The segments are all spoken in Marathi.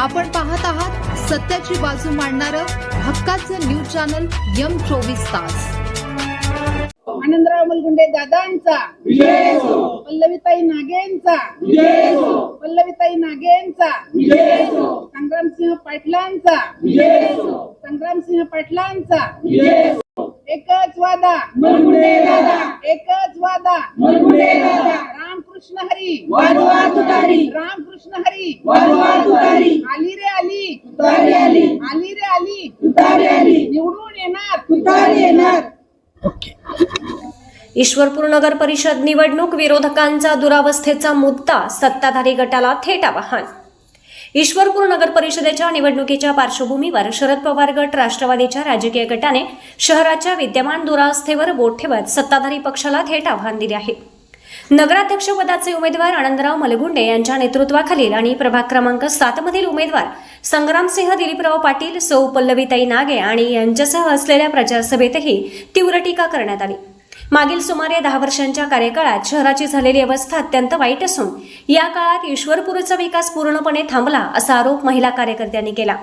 आपण पाहत आहात सत्याची बाजू मांडणारं हक्काचं न्यूज चॅनल यम चोवीस तास. आनंदराव मलगुंडे दादांचा. पल्लवीताई नागेंचा. पल्लवीताई नागेंचा. संग्रामसिंह पाटलांचा. संग्रामसिंह पाटलांचा. एकच वादा. एकच वादा. रामकृष्ण हरी. रामकृष्ण हरी आली रे आली. आली. रे आली. निवडून येणार. ईश्वरपूर नगर परिषद निवडणूक विरोधकांचा दुरावस्थेचा मुद्दा सत्ताधारी गटाला थेट आवाहन. ईश्वरपूर नगर परिषदेच्या निवडणुकीच्या पार्श्वभूमीवर शरद पवार गट राष्ट्रवादीच्या राजकीय गटाने शहराच्या विद्यमान दुरावस्थेवर बोट ठेवत सत्ताधारी पक्षाला थेट आव्हान दिले आहे. नगराध्यक्षपदाचे उमेदवार आनंदराव मलगुंडे यांच्या नेतृत्वाखालील आणि प्रभाग क्रमांक सात मधील उमेदवार संग्रामसिंह दिलीपराव पाटील सौ पल्लवीताई नागे आणि यांच्यासह असलेल्या प्रचारसभेतही तीव्र टीका करण्यात आली. मागील सुमारे दहा वर्षांच्या कार्यकाळात शहराची झालेली अवस्था अत्यंत वाईट असून या काळात ईश्वरपूरचा विकास पूर्णपणे थांबला असा आरोप महिला कार्यकर्त्यांनी केला.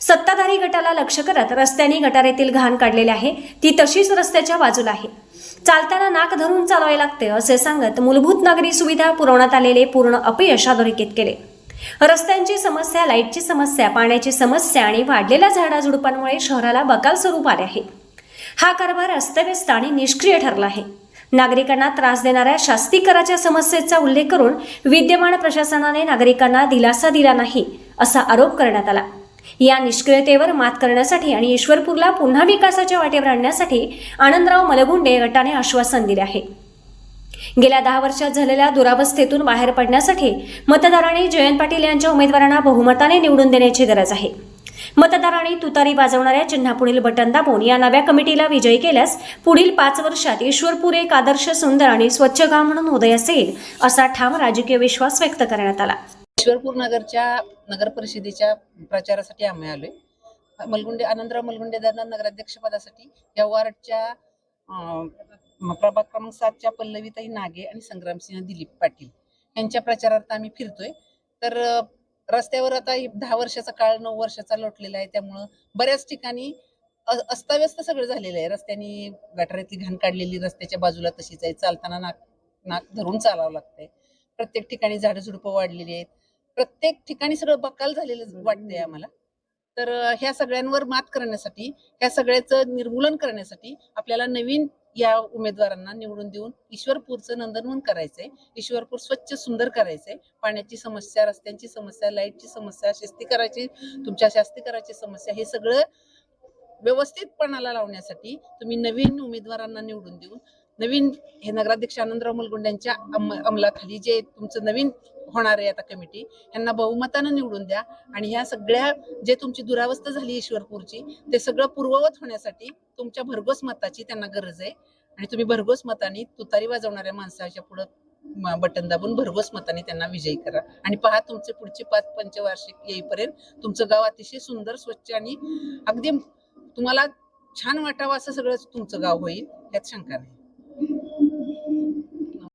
सत्ताधारी गटाला लक्ष करत रस्त्यांनी गटारेतील घाण काढलेले आहे ती तशीच रस्त्याच्या बाजूला आहे. चालताना नाक धरून चालवावे लागते असे सांगत मूलभूत नागरी सुविधा पुरवण्यात आलेले पूर्ण अपयश अधोरेखित केले. रस्त्यांची समस्या लाईटची समस्या पाण्याची समस्या आणि वाढलेल्या झाडाझुडपांमुळे शहराला बकाल स्वरूप आले आहे. हा कारभार अस्तव्यस्त आणि निष्क्रिय ठरला आहे. नागरिकांना त्रास देणाऱ्या शास्ती कराच्या समस्येचा उल्लेख करून विद्यमान प्रशासनाने नागरिकांना दिलासा दिला नाही असा आरोप करण्यात आला. या निष्क्रियतेवर मात करण्यासाठी आणि ईश्वरपूरला पुन्हा विकासाच्या वाटेवर आणण्यासाठी आनंदराव मलगुंडे गटाने आश्वासन दिले आहे. गेल्या दहा वर्षात झालेल्या दुरावस्थेतून बाहेर पडण्यासाठी मतदारांनी जयंत पाटील यांच्या उमेदवारांना बहुमताने निवडून देण्याची गरज आहे. मतदारांनी तुतारी वाजवणाऱ्या चिन्हापुढील बटन दाबून या नव्या कमिटीला विजयी केल्यास पुढील पाच वर्षात ईश्वरपूर एक आदर्श सुंदर आणि स्वच्छ गाव म्हणून उदयास येईल असा ठाम राजकीय विश्वास व्यक्त करण्यात आला. ईश्वरपूर नगरच्या नगर परिषदेच्या प्रचारासाठी आम्ही आलोय. मलगुंडे आनंदराव मलगुंडे दादा नगराध्यक्ष पदासाठी या वॉर्डच्या प्रभाग क्रमांक सातच्या पल्लवीताई नागे आणि संग्रामसिंह दिलीप पाटील यांच्या प्रचारार्थ आम्ही फिरतोय. तर रस्त्यावर आता दहा वर्षाचा काळ नऊ वर्षाचा लोटलेला आहे. त्यामुळं बऱ्याच ठिकाणी अस्ताव्यस्त सगळं झालेलं आहे. रस्त्याने गटारातली घाण काढलेली रस्त्याच्या बाजूला तशीच आहे. चालताना नाक नाक धरून चालावं लागतंय. प्रत्येक ठिकाणी झाडं झुडपं वाढलेली आहेत. प्रत्येक ठिकाणी सगळं बकाल झालेलं वाटतंय आम्हाला. तर ह्या सगळ्यांवर मात करण्यासाठी ह्या सगळ्याचं निर्मूलन करण्यासाठी आपल्याला नवीन या उमेदवारांना निवडून देऊन ईश्वरपूरचं नंदनवन करायचंय. ईश्वरपूर स्वच्छ सुंदर करायचंय. पाण्याची समस्या रस्त्यांची समस्या लाईटची समस्या शिस्तीकराची तुमच्या शास्तीकराची समस्या हे सगळं व्यवस्थितपणाला लावण्यासाठी तुम्ही नवीन उमेदवारांना निवडून देऊन नवीन हे नगराध्यक्ष आनंदराव मुलगुंड यांच्या अंम- अंमलाखाली जे तुमचं नवीन होणार आहे आता कमिटी. यांना बहुमतानं निवडून द्या. आणि ह्या सगळ्या जे तुमची दुरावस्था झाली ईश्वरपूरची ते सगळं पूर्ववत होण्यासाठी तुमच्या भरघोस मताची त्यांना गरज आहे. आणि तुम्ही भरघोस मताने तुतारी वाजवणाऱ्या माणसाच्या पुढं बटन दाबून भरघोस मताने त्यांना विजयी करा. आणि पहा तुमचे पुढचे पाच पंचवार्षिक येईपर्यंत तुमचं गाव अतिशय सुंदर स्वच्छ आणि अगदी तुम्हाला छान वाटावं असं सगळं तुमचं गाव होईल यात शंका नाही.